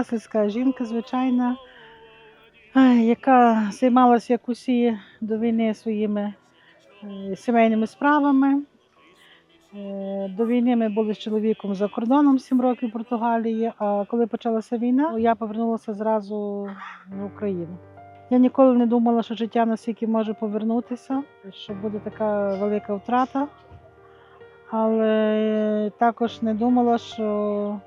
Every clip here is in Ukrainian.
проста сільська жінка, звичайна, яка займалася, як усі до війни своїми е, сімейними справами. Е, До війни ми були з чоловіком за кордоном 7 років в Португалії, а коли почалася війна, я повернулася зразу в Україну. Я ніколи не думала, що життя настільки може повернутися, що буде така велика втрата. Але також не думала, що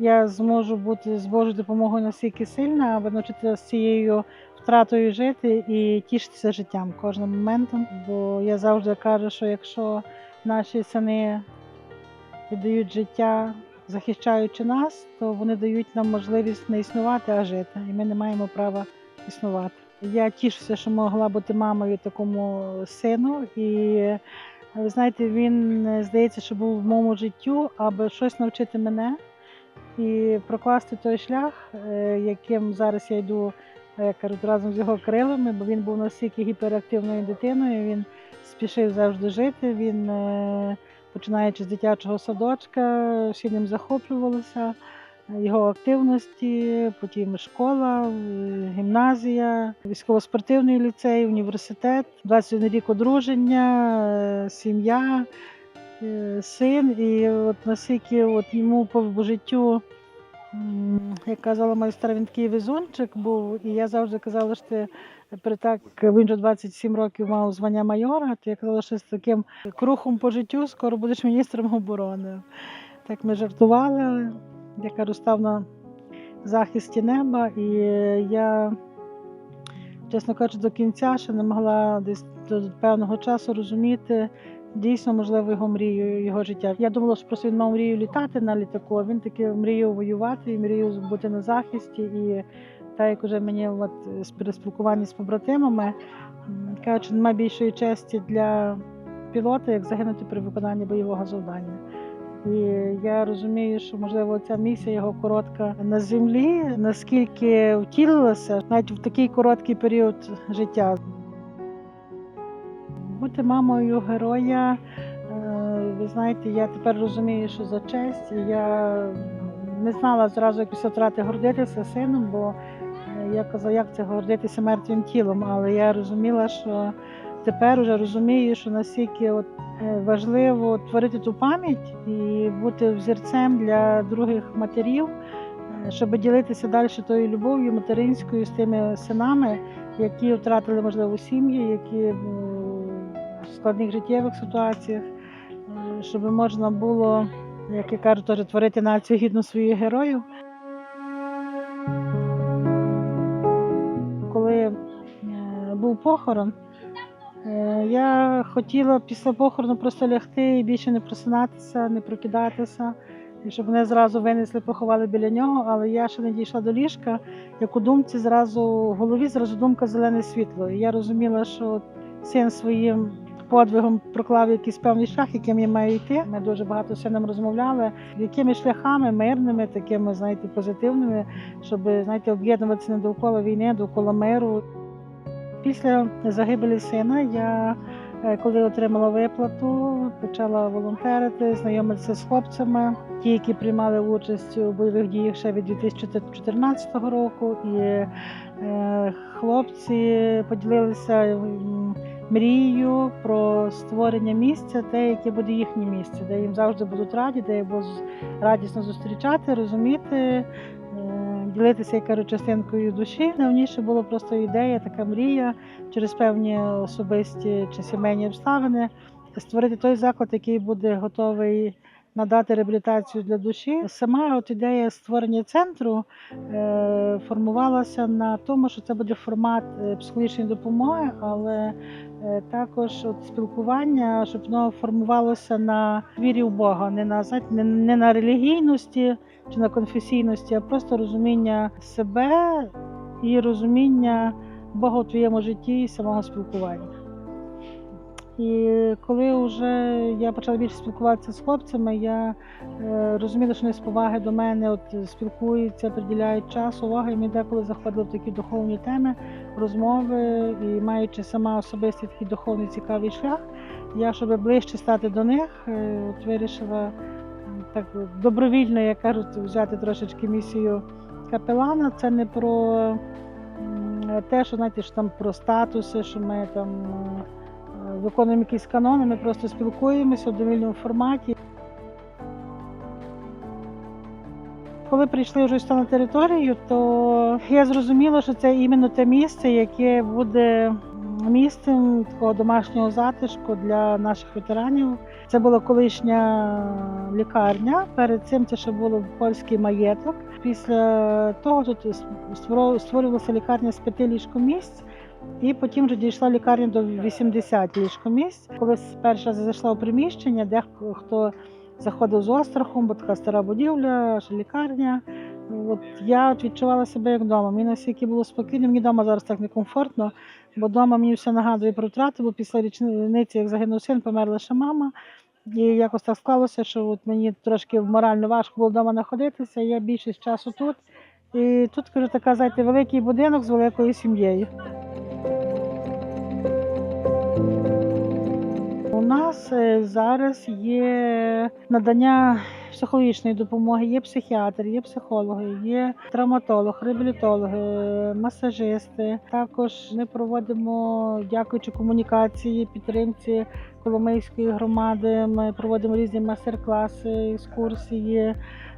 я зможу бути з Божою допомогою настільки сильна, аби навчитися з цією втратою жити і тішитися життям кожним моментом. Бо я завжди кажу, що якщо наші сини віддають життя, захищаючи нас, то вони дають нам можливість не існувати, а жити. І ми не маємо права існувати. Я тішуся, що могла бути мамою такому сину. І ви знаєте, він здається, що був в моєму життю, аби щось навчити мене і прокласти той шлях, е, яким зараз я йду, е, як кажуть, разом з його крилами, бо він був настільки гіперактивною дитиною. Він спішив завжди жити. Він, е, починаючи з дитячого садочка, всі ним захоплювалися. Його активності, потім школа, е, гімназія, військово-спортивний ліцей, університет, 21 рік одруження, е, сім'я, е, син. І от наскільки от йому по життю, як казала моя стара, він такий везунчик був, і я завжди казала, що ти при так він вже 27 років мав звання майора, то я казала, що з таким крухом по життю скоро будеш міністром оборони. Так ми жартували. Я кажу, став на захисті неба, і я, чесно кажучи, до кінця ще не могла десь до певного часу розуміти дійсно можливо його мрію, його життя. Я думала, що просто він мав мрію літати на літаку, а він таки мріяв воювати і мріяв бути на захисті. І так як уже мені от, з переспілкування з побратимами кажуть, немає більшої честі для пілота, як загинути при виконанні бойового завдання. І я розумію, що можливо ця місія його коротка на землі, наскільки втілилася навіть в такий короткий період життя. Бути мамою героя, е, ви знаєте, я тепер розумію, що за честь. Я не знала зразу, як після втрати гордитися сином, бо е, я казала, як це гордитися мертвим тілом. Але я розуміла, що тепер вже розумію, що наскільки от е, важливо творити ту пам'ять і бути взірцем для других матерів, щоб ділитися далі тою любов'ю материнською з тими синами, які втратили можливо сім'ї, які в складних життєвих ситуаціях, е, щоб можна було, як я кажу, теж творити націю гідно своїх героїв. Коли е, був похорон, Е, Я хотіла після похорону просто лягти і більше не просинатися, не прокидатися, і щоб мене зразу винесли, поховали біля нього, але я ще не дійшла до ліжка, як у думці зразу в голові зразу думка зелене світло. І я розуміла, що син своїм подвигом проклав якийсь певний шлях, яким я маю йти. Ми дуже багато з сином розмовляли, якими шляхами мирними, такими, знаєте, позитивними, щоб знаєте, об'єднуватися не довкола війни, довкола миру. Після загибелі сина я, е, коли отримала виплату, почала волонтерити, знайомитися з хлопцями, ті, які приймали участь у бойових діях ще від 2014 року. І е, хлопці поділилися м, мрією про створення місця, те, яке буде їхнє місце, де їм завжди будуть раді, де їх будуть радісно зустрічати, розуміти. е, Ділитися, я кажу, частинкою душі. Найголовніше було просто ідея, така мрія через певні особисті чи сімейні обставини створити той заклад, який буде готовий надати реабілітацію для душі. Сама от ідея створення центру е, формувалася на тому, що це буде формат е, психологічної допомоги, але також от спілкування, щоб воно формувалося на вірі в Бога, не на не, не на релігійності чи на конфесійності, а просто розуміння себе і розуміння Бога у твоєму житті і самого спілкування. І коли вже я почала більше спілкуватися з хлопцями, я е, розуміла, що вони з поваги до мене от, спілкуються, приділяють час, увагу, і ми деколи заходили в такі духовні теми, розмови, і маючи сама особистий такий духовний цікавий шлях, я, щоб ближче стати до них, е, от, вирішила так добровільно, як кажуть, взяти трошечки місію капелана. Це не про те, що знаєте, що там про статуси, що ми там. Виконуємо якісь канони, ми просто спілкуємося в довільному форматі. Коли прийшли вже на територію, то я зрозуміла, що це іменно те місце, яке буде місцем такого домашнього затишку для наших ветеранів. Це була колишня лікарня. Перед цим це ще було польський маєток. Після того тут створювалася лікарня з п'яти ліжкомісць. І потім вже дійшла лікарня до 80 ліжкомісць. Коли я зайшла у приміщення, де хто заходив з острахом, бо така стара будівля, лікарня. От я відчувала себе як вдома. Мені настільки було спокійно, мені вдома зараз так некомфортно, бо вдома мені все нагадує про втрати, бо після річниці, як загинув син, померла ще мама. І якось так склалося, що от мені трошки морально важко було вдома знаходитися. Я більшість часу тут. І тут кажу, така, знаєте, великий будинок з великою сім'єю. У нас е, зараз є надання психологічної допомоги, є психіатр, є психологи, є травматолог, реабілітологи, масажисти. Також ми проводимо, дякуючи комунікації, підтримці Коломийської громади. Ми проводимо різні майстер-класи, екскурсії,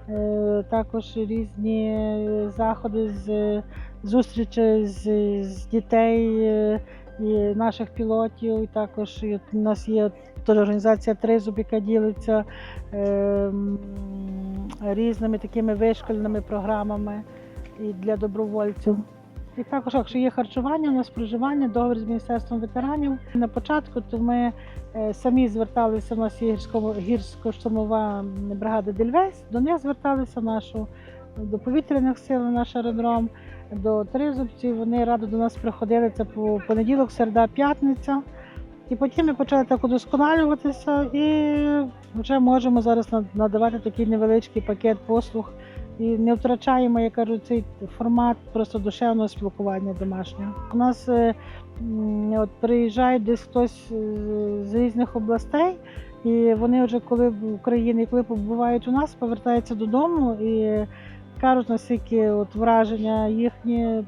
е, також різні заходи з зустрічі з, з дітей. е, і наших пілотів. І також у нас є теж організація Тризуб, яка ділиться ем, різними такими вишкольними програмами і для добровольців. І також, якщо є харчування, у нас проживання, договір з міністерством ветеранів. На початку то ми е, самі зверталися. У нас є гірсько- гірсько-штурмова бригада Дельвейс. До них зверталися нашу до повітряних сил, наш аеродром до тризубців. Вони радо до нас приходили це по понеділок, середа, п'ятниця. І потім ми почали так удосконалюватися і вже можемо зараз надавати такий невеличкий пакет послуг. І не втрачаємо, я кажу, цей формат просто душевного спілкування домашнього. У нас е, от приїжджає десь хтось е, з різних областей, і вони вже коли в Україні, коли побувають у нас, повертаються додому і кажуть, наскільки от враження їхні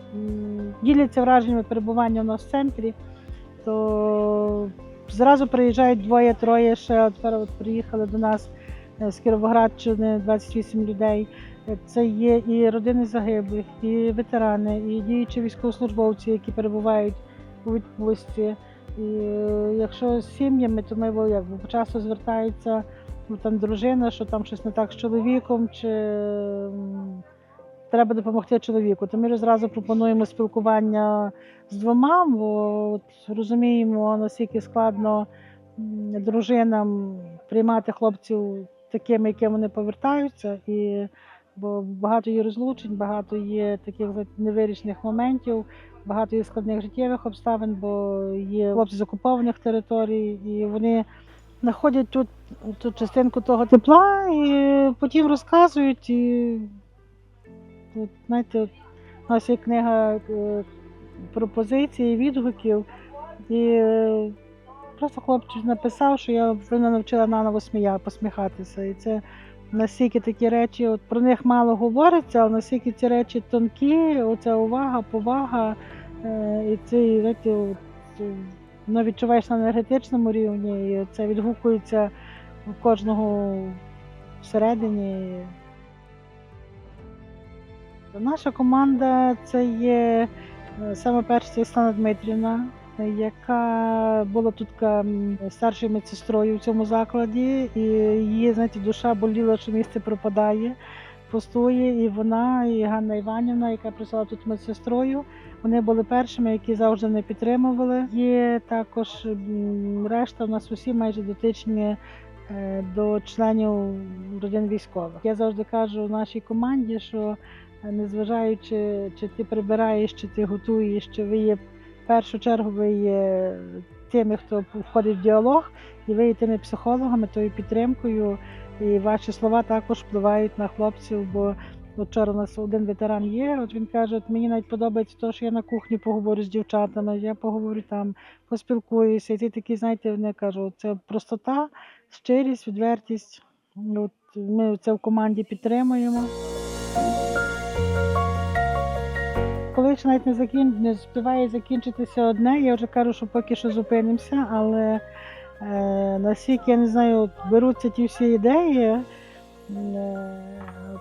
діляться враженнями перебування у нас в центрі, то зразу приїжджають двоє-троє ще. От от приїхали до нас е, з Кіровоградщини 28 людей. Це є і родини загиблих, і ветерани, і діючі військовослужбовці, які перебувають у відпустці. І е, якщо з сім'ями, то ми як, часто звертаються ну, там дружина, що там щось не так з чоловіком, чи треба допомогти чоловіку. То ми ж зразу пропонуємо спілкування з двома, бо от розуміємо, наскільки складно дружинам приймати хлопців такими, якими вони повертаються. І, бо багато є розлучень, багато є таких невирішених моментів, багато є складних життєвих обставин, бо є хлопці з окупованих територій, і вони знаходять тут, тут частинку того тепла і потім розказують. І, от, знаєте, от, у нас є книга е, пропозицій, відгуків. І е, просто хлопчик написав, що я вона навчила наново смія, посміхатися. І це настільки такі речі, от про них мало говориться, але настільки ці речі тонкі, оця увага, повага. Е, і це, знаєте, от, е, воно відчуваєш на енергетичному рівні, і це відгукується у кожного всередині. Наша команда це є е, саме перша це Дмитрівна, яка була тут старшою медсестрою в цьому закладі, і її знаєте, душа боліла, що місце пропадає, пустує. І вона, і Ганна Іванівна, яка працювала тут медсестрою. Вони були першими, які завжди не підтримували. Є також решта, у нас усі майже дотичні е, до членів родин військових. Я завжди кажу нашій команді, що е, незважаючи, чи ти прибираєш, чи ти готуєш, чи ви є першу чергу ви є тими, хто входить в діалог, і ви є тими психологами, тою підтримкою. І ваші слова також впливають на хлопців. Бо вчора у нас один ветеран є. От він каже: от мені навіть подобається те, що я на кухні поговорю з дівчатами, я поговорю там, поспілкуюся. І ті такі, знаєте, вони кажуть, це простота, щирість, відвертість. От ми це в команді підтримуємо. Коли навіть не закін... не співає закінчитися одне, я вже кажу, що поки що зупинимося, але е, наскільки я не знаю, беруться ті всі ідеї. Е,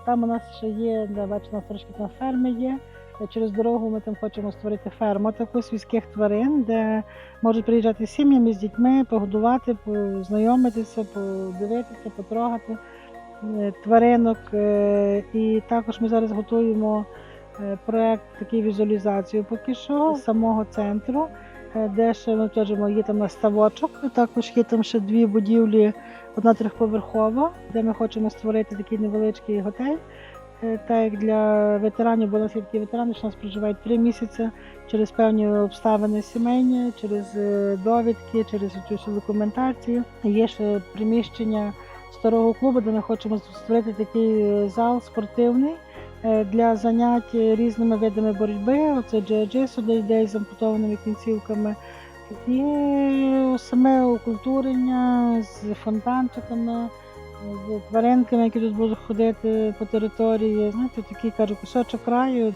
там у нас ще є, бачите, у трошки там ферми є. Е, Через дорогу ми там хочемо створити ферму таку свійських тварин, де можуть приїжджати сім'ями з дітьми, погодувати, познайомитися, подивитися, потрогати е, тваринок. І також ми зараз готуємо проект такий візуалізацію поки що з самого центру, е, де ще ми теж є там на ставочок. Також є там ще дві будівлі, одна трьохповерхова, де ми хочемо створити такий невеличкий готель. е, Так як для ветеранів, бо у нас є такі ветерани, що у нас проживають три місяці через певні обставини сімейні, через е, довідки, через всю документацію. Є ще приміщення старого клубу, де ми хочемо створити такий е, зал спортивний е, для занять різними видами боротьби. Оце джиу-джитсу для людей з ампутованими кінцівками. І саме окультурення з фонтанчиками, з тваринками, які тут будуть ходити по території. Знаєте, такий кажу, кусочок краю.